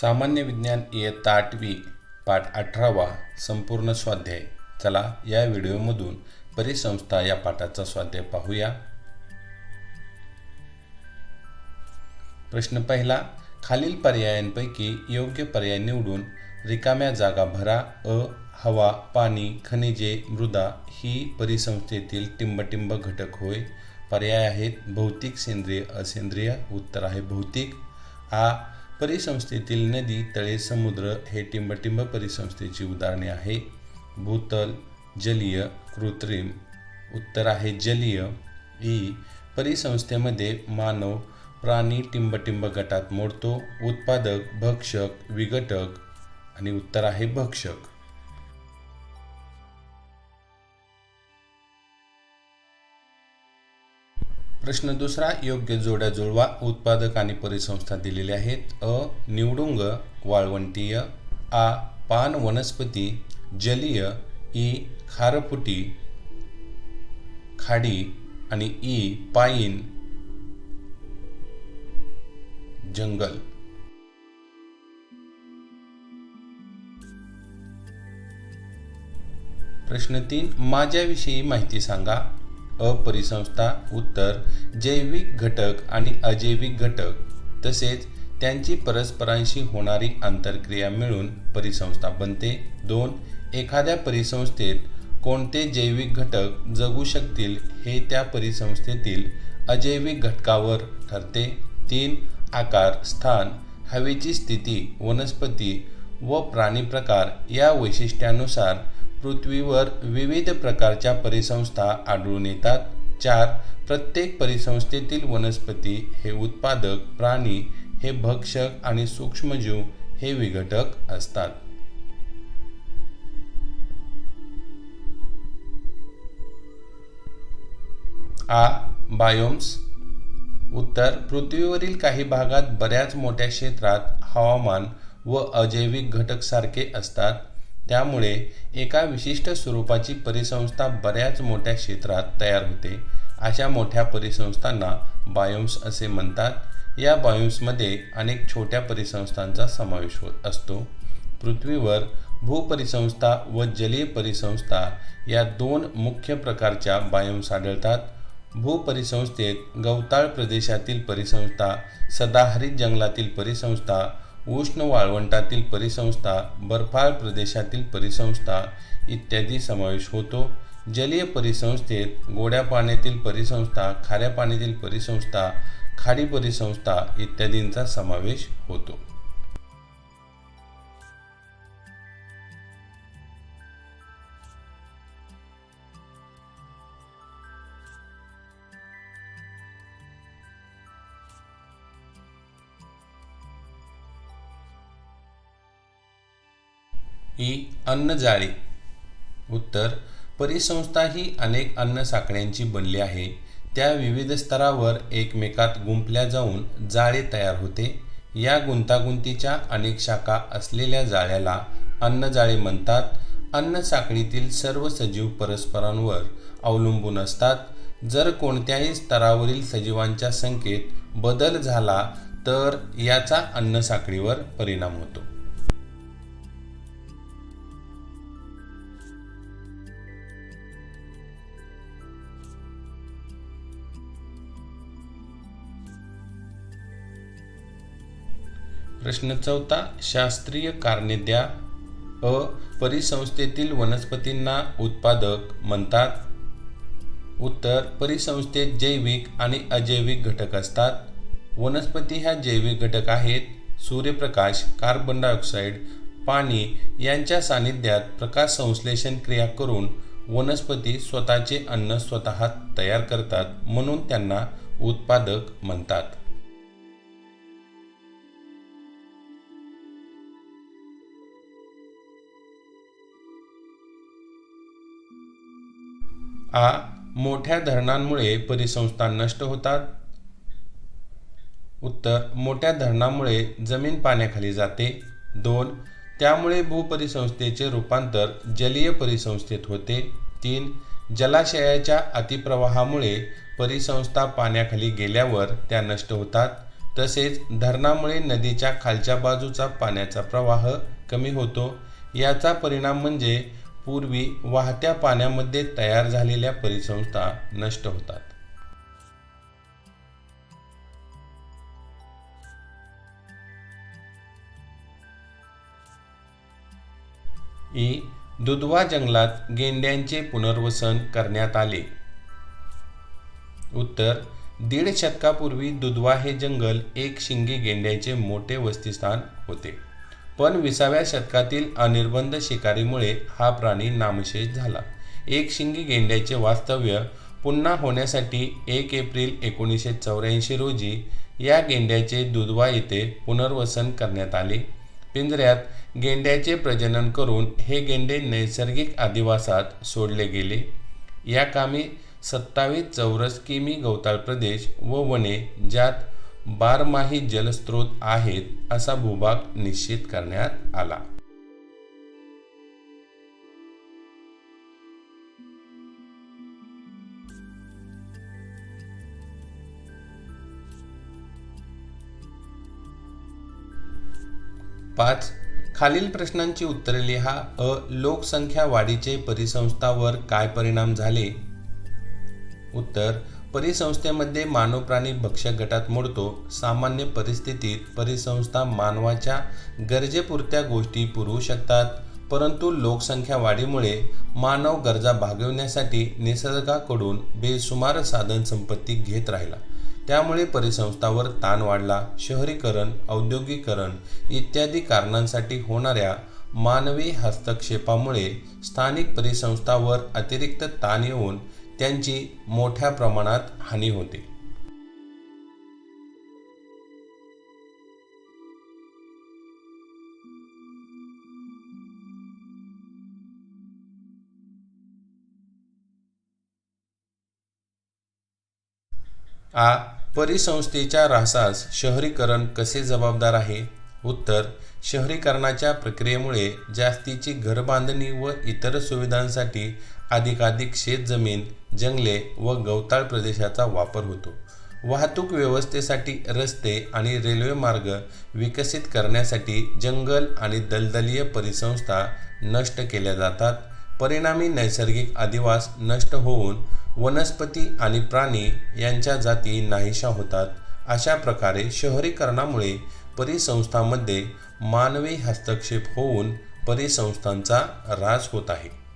सामान्य विज्ञान इयत्ता आठवी पाठ अठरावा संपूर्ण स्वाध्याय. चला या व्हिडिओमधून परिसंस्था या पाठाचा स्वाध्याय पाहूया. प्रश्न पहिला खालील पर्यायांपैकी योग्य पर्याय निवडून रिकाम्या जागा भरा अ हवा पाणी खनिजे मृदा ही परिसंस्थेतील टिंबटिंब घटक होय. पर्याय आहेत भौतिक सेंद्रिय असेंद्रिय. उत्तर आहे भौतिक. आ परिसंस्थेतील नदी तळे समुद्र हे टिंबटिंब परिसंस्थेची उदाहरणे आहे. भूतल जलीय कृत्रिम. उत्तर आहे जलीय. ई परिसंस्थेमध्ये मानव प्राणी टिंबटिंब गटात मोडतो. उत्पादक भक्षक विघटक. आणि उत्तर आहे भक्षक. प्रश्न दुसरा योग्य जोड्या जुळवा उत्पादक आणि परिसंस्था दिलेले आहेत. अ निवडुंग वाळवंटीय आ पान वनस्पती जलीय ई खारफुटी खाडी आणि ई पाईन जंगल. प्रश्न तीन माझ्याविषयी माहिती सांगा. अपरिसंस्था उत्तर जैविक घटक आणि अजैविक घटक तसेच त्यांची परस्परांशी होणारी आंतरक्रिया मिळून परिसंस्था बनते. दोन एखाद्या परिसंस्थेत कोणते जैविक घटक जगू शकतील हे त्या परिसंस्थेतील अजैविक घटकावर ठरते. तीन आकार स्थान हवेची स्थिती वनस्पती व प्राणी प्रकार या वैशिष्ट्यानुसार पृथ्वीवर विविध प्रकारच्या परिसंस्था आढळून येतात. चार प्रत्येक परिसंस्थेतील वनस्पती हे उत्पादक प्राणी हे भक्षक आणि सूक्ष्मजीव हे विघटक असतात. आ बायोम्स. उत्तर पृथ्वीवरील काही भागात बऱ्याच मोठ्या क्षेत्रात हवामान व अजैविक घटक सारखे असतात. त्यामुळे एका विशिष्ट स्वरूपाची परिसंस्था बऱ्याच मोठ्या क्षेत्रात तयार होते. अशा मोठ्या परिसंस्थांना बायोम्स असे म्हणतात. या बायोम्समध्ये अनेक छोट्या परिसंस्थांचा समावेश होत असतो. पृथ्वीवर भूपरिसंस्था व जलीय परिसंस्था या दोन मुख्य प्रकारच्या बायोम्स आढळतात. भूपरिसंस्थेत गवताळ प्रदेशातील परिसंस्था सदाहरित जंगलातील परिसंस्था उष्ण वाळवंटातील परिसंस्था बर्फाळ प्रदेशातील परिसंस्था इत्यादी समावेश होतो. जलीय परिसंस्थेत गोड्या पाण्यातील परिसंस्था खाऱ्या पाण्यातील परिसंस्था खाडी परिसंस्था इत्यादींचा समावेश होतो. ही अन्नजाळी उत्तर परिसंस्था ही अनेक अन्न साखळ्यांची बनली आहे. त्या विविध स्तरावर एकमेकात गुंफल्या जाऊन जाळे तयार होते. या गुंतागुंतीच्या अनेक शाखा असलेल्या जाळ्याला अन्नजाळे म्हणतात. अन्न साखळीतील सर्व सजीव परस्परांवर अवलंबून असतात. जर कोणत्याही स्तरावरील सजीवांच्या संख्येत बदल झाला तर याचा अन्न साखळीवर परिणाम होतो. प्रश्न चौथा शास्त्रीय कारणे द्या अ परिसंस्थेतील वनस्पतींना उत्पादक म्हणतात. उत्तर परिसंस्थेत जैविक आणि अजैविक घटक असतात. वनस्पती ह्या जैविक घटक आहेत. सूर्यप्रकाश कार्बन डायऑक्साईड पाणी यांच्या सानिध्यात प्रकाश संश्लेषण क्रिया करून वनस्पती स्वतःचे अन्न स्वतः तयार करतात म्हणून त्यांना उत्पादक म्हणतात. आ मोठ्या धरणांमुळे परिसंस्था नष्ट होतात. उत्तर मोठ्या धरणामुळे जमीन पाण्याखाली जाते. दोन त्यामुळे भूपरिसंस्थेचे रूपांतर जलीय परिसंस्थेत होते. तीन जलाशयाच्या अतिप्रवाहामुळे परिसंस्था पाण्याखाली गेल्यावर त्या नष्ट होतात. तसेच धरणामुळे नदीच्या खालच्या बाजूचा पाण्याचा प्रवाह कमी होतो. याचा परिणाम म्हणजे पूर्वी वाहत्या पाण्यामध्ये तयार झालेल्या परिसंस्था नष्ट होतात. ई. दुधवा जंगलात गेंड्यांचे पुनर्वसन करण्यात आले. उत्तर. दीड शतकापूर्वी दुधवा हे जंगल एक शिंगी गेंड्याचे मोठे वस्तीस्थान होते. पण विसाव्या शतकातील अनिर्बंध शिकारीमुळे हा प्राणी नामशेष झाला. एक शिंगी गेंड्याचे वास्तव्य पुन्हा होण्यासाठी एक एप्रिल एकोणीसशे चौऱ्याऐंशी रोजी या गेंड्याचे दुधवा येथे पुनर्वसन करण्यात आले. पिंजऱ्यात गेंड्याचे प्रजनन करून हे गेंडे नैसर्गिक आदिवासात सोडले गेले. या कामी सत्तावीस चौरस किमी गवताळ प्रदेश व वने ज्यात बारमाही जलस्रोत आहेत असा भूभाग निश्चित करण्यात आला. पाच. खालील प्रश्नांची उत्तरे लिहा. अ. लोकसंख्या वाढीचे परिसंस्थावर काय परिणाम झाले? उत्तर. परिसंस्थेमध्ये मानव प्राणी भक्षक गटात मोडतो. सामान्य परिस्थितीत परिसंस्था मानवाच्या गरजेपुरत्या गोष्टी पुरवू शकतात. परंतु लोकसंख्या वाढीमुळे मानव गरजा भागविण्यासाठी निसर्गाकडून बेसुमार साधन संपत्ती घेत राहिला. त्यामुळे परिसंस्थावर ताण वाढला. शहरीकरण औद्योगिकरण इत्यादी कारणांसाठी होणाऱ्या मानवी हस्तक्षेपामुळे स्थानिक परिसंस्थावर अतिरिक्त ताण येऊन त्यांची मोठ्या प्रमाणात हानी होते. आ परिसंस्थेच्या ऱ्हासास शहरीकरण कसे जबाबदार आहे? उत्तर शहरीकरणाच्या प्रक्रियेमुळे जास्तीची घरबांधणी व इतर सुविधांसाठी अधिकाधिक शेतजमीन जंगले व गवताळ प्रदेशाचा वापर होतो. वाहतूक व्यवस्थेसाठी रस्ते आणि रेल्वे मार्ग विकसित करण्यासाठी जंगल आणि दलदलीय परिसंस्था नष्ट केल्या जातात. परिणामी नैसर्गिक अधिवास नष्ट होऊन वनस्पती आणि प्राणी यांच्या जाती नाहीशा होतात. अशा प्रकारे शहरीकरणामुळे परिसंस्थांमध्ये मानवी हस्तक्षेप होऊन परिसंस्थांचा ऱ्हास होत आहे.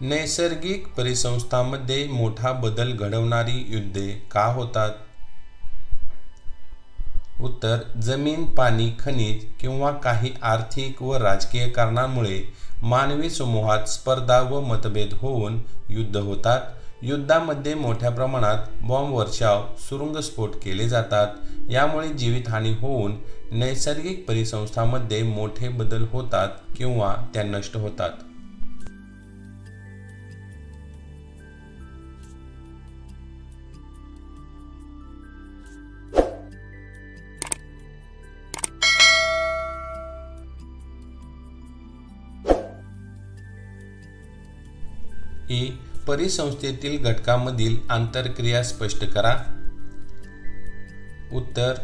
नैसर्गिक परिसंस्थांमध्ये मोठा बदल घडवणारी युद्धे का होतात? उत्तर जमीन पाणी खनिज किंवा काही आर्थिक व राजकीय कारणांमुळे मानवी समूहात स्पर्धा व मतभेद होऊन युद्ध होतात. युद्धामध्ये मोठ्या प्रमाणात बॉम्ब वर्षाव सुरुंगस्फोट केले जातात. यामुळे जीवितहानी होऊन नैसर्गिक परिसंस्थांमध्ये मोठे बदल होतात किंवा त्या नष्ट होतात. परिसंस्थेतील घटकामधील आंतरक्रिया स्पष्ट करा. उत्तर.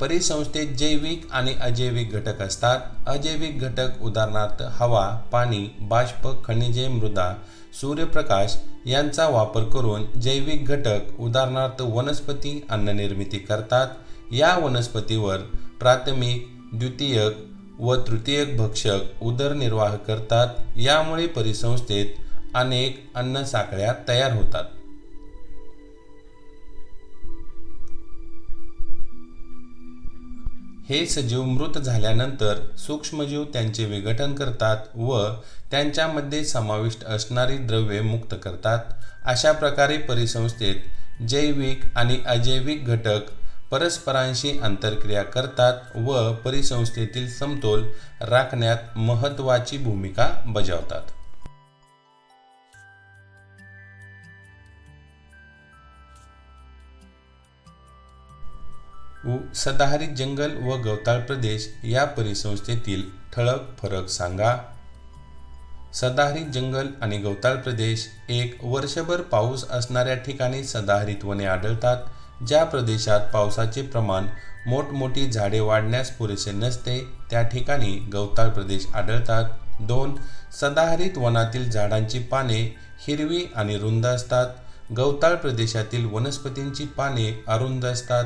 परिसंस्थेत जैविक आणि अजैविक घटक असतात. अजैविक घटक उदाहरणार्थ हवा पाणी बाष्प खनिजे मृदा सूर्यप्रकाश यांचा वापर करून जैविक घटक उदाहरणार्थ वनस्पती अन्ननिर्मिती करतात. या वनस्पतीवर प्राथमिक द्वितीयक व तृतीयक भक्षक उदरनिर्वाह करतात. यामुळे परिसंस्थेत अनेक अन्न साखळ्या तयार होतात. हे सजीव मृत झाल्यानंतर सूक्ष्मजीव त्यांचे विघटन करतात व त्यांच्यामध्ये समाविष्ट असणारी द्रव्ये मुक्त करतात. अशा प्रकारे परिसंस्थेत जैविक आणि अजैविक घटक परस्परांशी आंतरक्रिया करतात व परिसंस्थेतील समतोल राखण्यात महत्त्वाची भूमिका बजावतात. उ सदाहरित जंगल व गवताळ प्रदेश या परिसंस्थेतील ठळक फरक सांगा. सदाहरित जंगल आणि गवताळ प्रदेश एक वर्षभर पाऊस असणाऱ्या ठिकाणी सदाहरित वने आढळतात ज्या प्रदेशात पावसाचे प्रमाण मोठमोठी झाडे वाढण्यास पुरेसे नसते त्या ठिकाणी गवताळ प्रदेश आढळतात. दोन सदाहरित वनातील झाडांची पाने हिरवी आणि रुंद असतात. गवताळ प्रदेशातील वनस्पतींची पाने अरुंद असतात.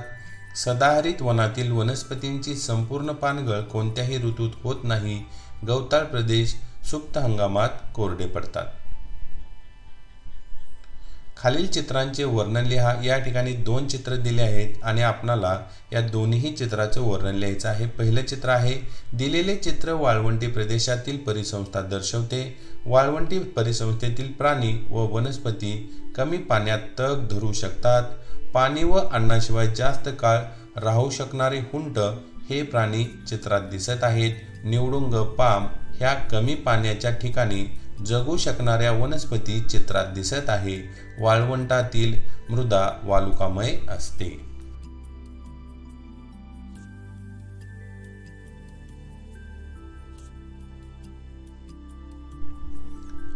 सदाहरित वनातील वनस्पतींची संपूर्ण पानगळ कोणत्याही ऋतूत होत नाही. गवताळ प्रदेश सुप्त हंगामात कोरडे पडतात. खालील चित्रांचे वर्णन लिहा. या ठिकाणी दोन चित्र दिले आहेत आणि आपणाला या दोन्ही चित्राचं वर्णन लिहायचं आहे. पहिलं चित्र आहे दिलेले चित्र वाळवंटी प्रदेशातील परिसंस्था दर्शवते. वाळवंटी परिसंस्थेतील प्राणी व वनस्पती कमी पाण्यात तग धरू शकतात. पाणी व अन्नाशिवाय जास्त काळ राहू शकणारे हुंट हे प्राणी चित्रात दिसत आहेत. निवडुंग पाम ह्या कमी पाण्याच्या ठिकाणी जगू शकणाऱ्या वनस्पती चित्रात दिसत आहे. वाळवंटातील मृदा वालुकामय असते.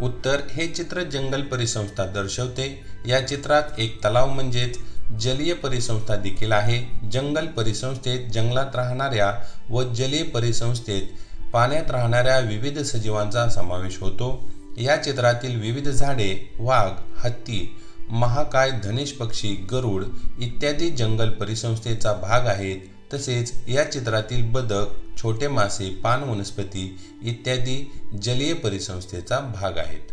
उत्तर हे चित्र जंगल परिसंस्था दर्शवते. या चित्रात एक तलाव म्हणजेच जलीय परिसंस्था देखील आहे. जंगल परिसंस्थेत जंगलात राहणाऱ्या व जलीय परिसंस्थेत पाण्यात राहणाऱ्या विविध सजीवांचा समावेश होतो. या चित्रातील विविध झाडे वाघ हत्ती महाकाय धनेश पक्षी गरुड इत्यादी जंगल परिसंस्थेचा भाग आहेत. तसेच या चित्रातील बदक छोटे मासे पान वनस्पती इत्यादी जलीय परिसंस्थेचा भाग आहेत.